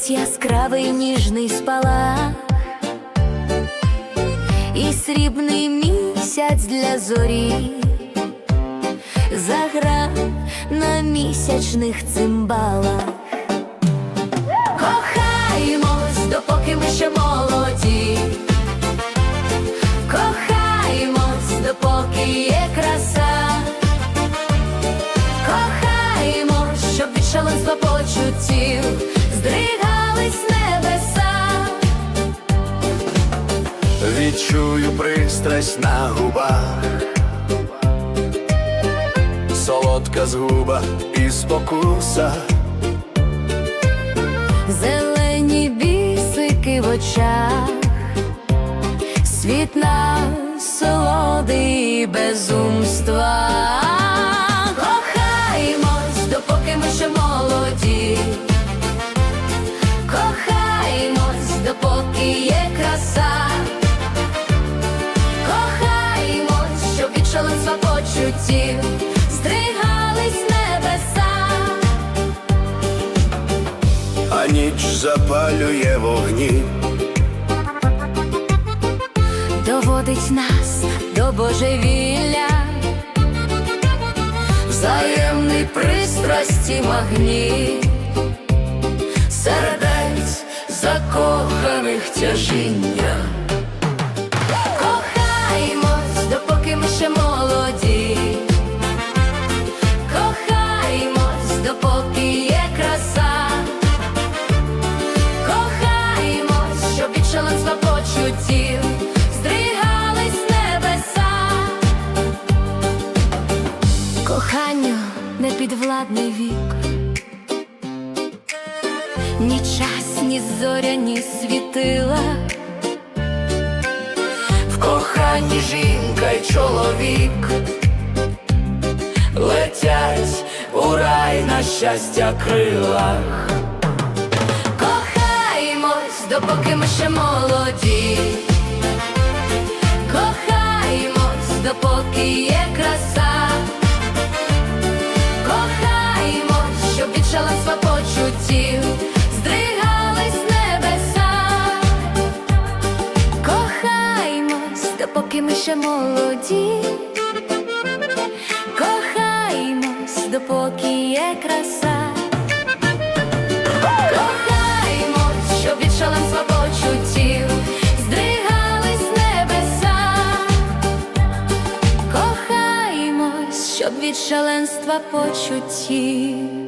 Зірниць яскравий ніжний спалах, і срібний місяць для зорі заграв на місячних цимбалах. Відчую пристрасть на губах, солодка згуба і спокуса, Зелені бісики в очах, світ насолоди і безумства. Кохаємось, допоки ми ще молоді. Ніч запалює вогні, доводить нас до божевілля, взаємний пристрасті магніт, сердець закоханих тяжіння. Кохаємось, допоки ми ще молоді. Кохаємось, допоки непідвладний вік. Ні час, ні зоря, ні світила. в коханні жінка й чоловік летять у рай на щастя крилах. Кохаємось, допоки ми ще молоді. Кохаємось, допоки є краса. Допоки ми ще молоді. Кохаємось, допоки є краса. Кохаємось, щоб від шаленства почуттів здригались небеса. Кохаємось, щоб від шаленства почуттів